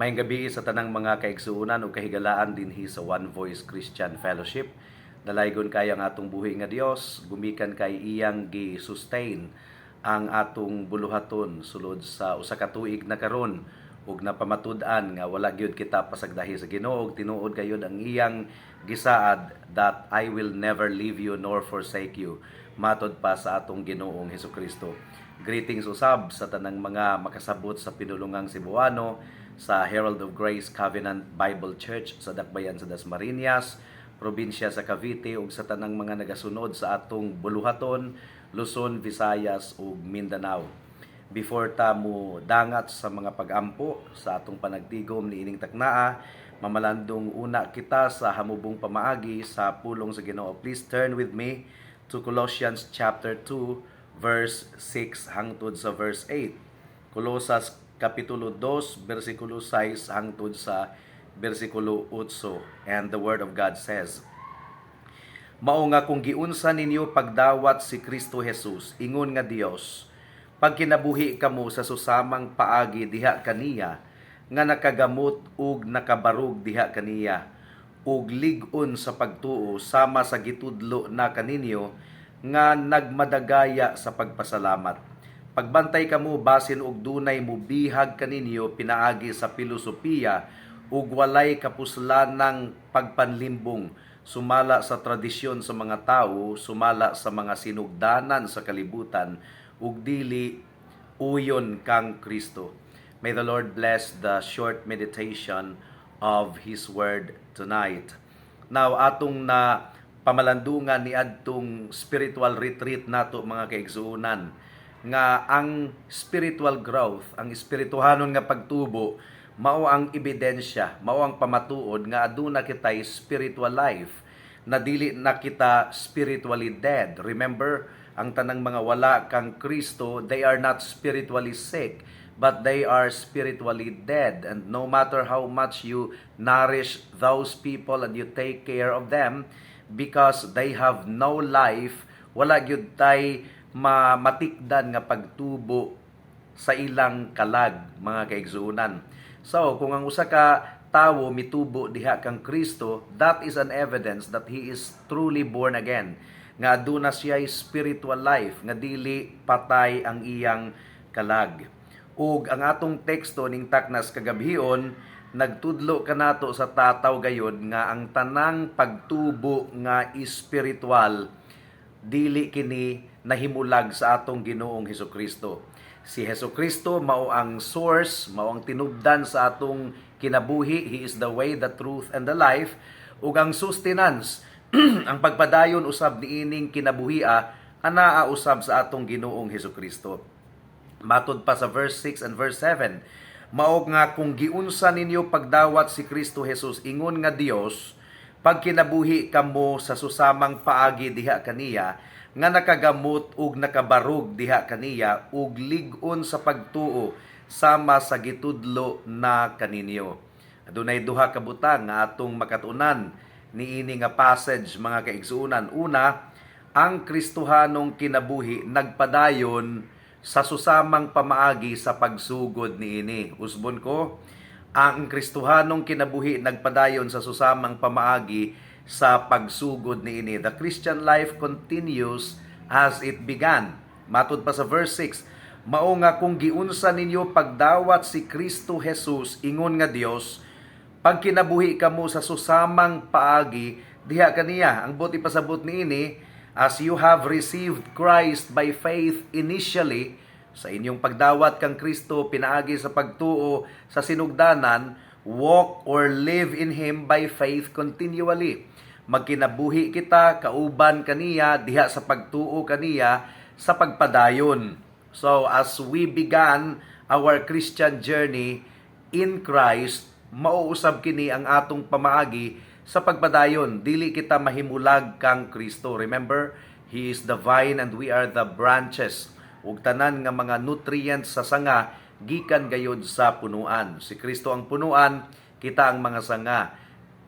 May gabi sa tanang mga kaigsuunan o kahigalaan dinhi sa One Voice Christian Fellowship. Dalaygon kay ang atong buhi nga Dios, gumikan kay iyang gi-sustain ang atong buluhaton sulod sa usa ka tuig na karon ug napamatud-an nga wala gyud kita pasagdahi sa Ginoo ug tinuod gayud ang iyang gisaad that I will never leave you nor forsake you matod pa sa atong Ginoong Hesus Greetings usab sa tanang mga makasabot sa pinulungang Cebuano sa Herald of Grace Covenant Bible Church sa Dakbayan sa Dasmariñas, probinsya sa Cavite ug sa tanang mga nagasunod sa atong buluhaton, Luzon, Visayas ug Mindanao. Before ta mo dangat sa mga pag-ampo sa atong panagtigom ni ining taknaa, mamalandong una kita sa hamubong pamaagi sa pulong sa Ginoo. Please turn with me to Colossians chapter 2 verse 6 hangtod sa verse 8. Kolosas kapitulo 2 bersikulo 6 hangtod sa bersikulo 8 and the word of God says Mao nga kung giunsa ninyo pagdawat si Kristo Jesus ingon nga Dios pag kinabuhi kamo sa susamang paagi diha kaniya nga nakagamot ug nakabarug diha kaniya ug lig-on sa pagtuo sama sa gitudlo na kaninyo nga nagmadagaya sa pagpasalamat Pagbantay kamo basin og dunay mubihag kaninyo pinaagi sa filosofiya ug walay kapuslanang pagpanlimbong sumala sa tradisyon sa mga tawo, sumala sa mga sinugdanan sa kalibutan ug dili uyon kang Kristo. May the Lord bless the short meditation of His Word tonight. Now, atong na pamalandungan ni adtong spiritual retreat nato mga kaigsuunan nga ang spiritual growth, ang espirituhanon nga pagtubo mao ang ebidensya, mao ang pamatuod nga aduna kitay spiritual life na dili na kita spiritually dead. Remember, ang tanang mga wala kang Kristo, they are not spiritually sick, but they are spiritually dead. And no matter how much you nourish those people and you take care of them, because they have no life, wala gyud tay ma matikdan nga pagtubo sa ilang kalag mga kaigsuunan. So, kung ang usa ka tawo mitubo diha kang Kristo, that is an evidence that he is truly born again. Nga aduna siya spiritual life, nga dili patay ang iyang kalag. Ug ang atong teksto ning taknas kagabhion nagtudlo kanato sa tataw gayod nga ang tanang pagtubo nga espiritual dili kini nahimulag sa atong Ginoong Heso Kristo. Si Heso Kristo mao ang source, mao ang tinubdan sa atong kinabuhi. He is the way, the truth, and the life. Ug ang sustenance, ang pagpadayon usab niining kinabuhia, anaa usab sa atong Ginoong Heso Kristo. Matod pa sa verse 6 and verse 7, mao nga kung giunsa ninyo pagdawat si Kristo Jesus ingon nga Dios, pag kinabuhi kamo sa susamang paagi diha kaniya, nga nakagamot ug nakabarug diha kaniya ug lig-on sa pagtuo sama sa gitudlo na kaninyo. Adunay duha ka butang nga atong makatunan niini nga passage mga kaigsuunan. Una, ang Kristohanong kinabuhi nagpadayon sa susamang pamaagi sa pagsugod niini. Usbon ko, ang Kristohanong kinabuhi nagpadayon sa susamang pamaagi sa pagsugod ni ini. The Christian life continues as it began. Matod pa sa verse 6, Mao nga kung giunsa ninyo pagdawat si Kristo Jesus ingon nga Dios, pag kinabuhi kamo sa susamang paagi, diha kaniya. Ang buti pasabot ni ini, as you have received Christ by faith initially, sa inyong pagdawat kang Kristo pinaagi sa pagtuo sa sinugdanan, walk or live in Him by faith continually magkinabuhi kita kauban kaniya diha sa pagtuo kaniya sa pagpadayon. So as we began our Christian journey in Christ, mauusab kini ang atong pamaagi sa pagpadayon. Dili kita mahimulag kang Kristo. Remember, He is the vine and we are the branches. Ug tanan nga mga nutrients sa sanga gikan gayod sa punuan. Si Kristo ang punuan, kita ang mga sanga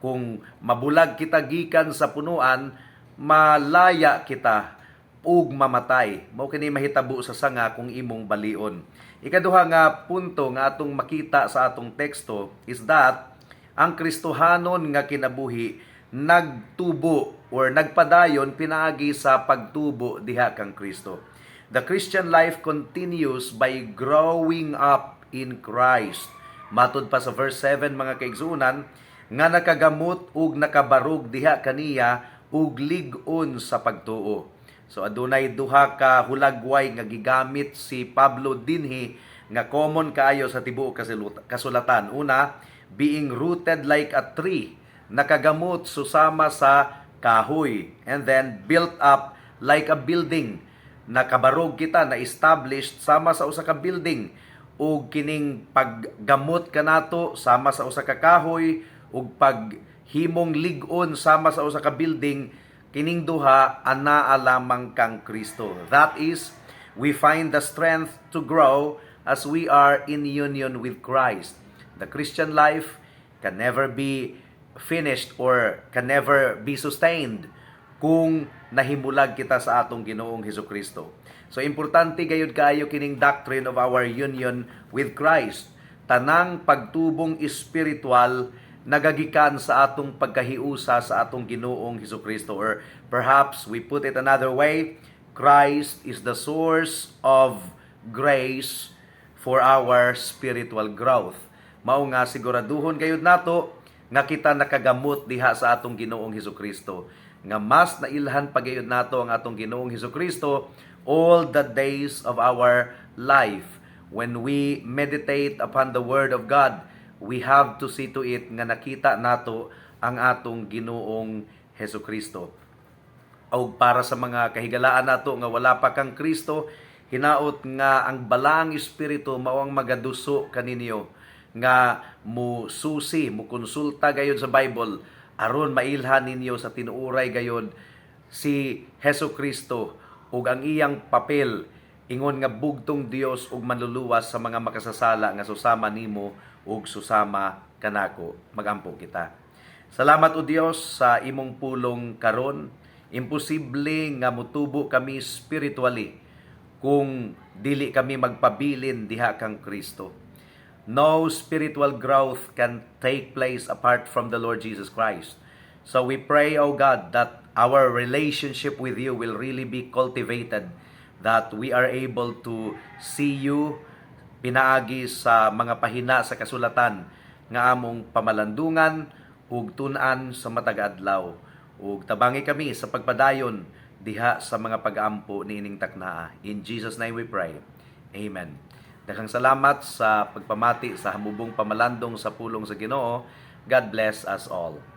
kung mabulag kita gikan sa punuan, malaya kita ug mamatay. Mao kini mahitabo sa sanga kung imong balion. Ikaduha nga punto nga atong makita sa atong teksto is that ang Kristohanon nga kinabuhi nagtubo or nagpadayon pinaagi sa pagtubo diha kang Kristo. The Christian life continues by growing up in Christ. Matod pa sa verse 7 mga kaigsunan, nga nakagamot ug nakabarog diha kaniya ug lig-on sa pagtuo. So adunay duha ka hulagway nga gigamit si Pablo dinhi nga common kaayo sa tibuok kasulatan. Una, being rooted like a tree, nakagamot susama sa kahoy and then built up like a building. Nakabarog kita na established sama sa usa ka building ug kining paggamot kanato sama sa usa ka kahoy ug paghimong lig-on sama sa usa ka building kining duha anaa lamang kang Kristo. That is we find the strength to grow as we are in union with Christ. The Christian life can never be finished or can never be sustained kung nahimulag kita sa atong Ginoong Hesus Kristo. So importante gayud kaayo kining doctrine of our union with Christ. Tanang pagtubong espiritual nagagikan sa atong pagkahiusa sa atong Ginoong Hesus Kristo or perhaps we put it another way, Christ is the source of grace for our spiritual growth. Mao nga siguraduhon gayud nato nga kita nakagamot diha sa atong Ginoong Hesus Kristo nga mas nailhan pagayod nato ang atong Ginoong Hesus Kristo all the days of our life. When we meditate upon the word of God we have to see to it nga nakita nato ang atong Ginoong Hesus Kristo o para sa mga kahigalaan nato nga wala pa kang Kristo hinaot nga ang balang espiritu mao ang magaduso kaninyo nga mo susi mo konsulta gayud sa Bible. Aron mailhan ninyo sa tinuuray gayud si Heso Kristo ug ang iyang papel ingon nga bugtong Dios ug manluluwas sa mga makasasala nga susama nimo ug susama kanako magampo kita Salamat o Dios sa imong pulong karon. Imposible nga mutubo kami spiritually kung dili kami magpabilin diha kang Kristo. No spiritual growth can take place apart from the Lord Jesus Christ. So we pray, O God, that our relationship with you will really be cultivated, that we are able to see you pinaagi sa mga pahina sa kasulatan nga among pamalandungan ug tun-an sa matag adlaw ug tabangi kami sa pagpadayon diha sa mga pag-ampo niining taknaa. In Jesus name we pray. Amen. Daghang salamat sa pagpamati sa hamubong pamalandong sa pulong sa Ginoo. God bless us all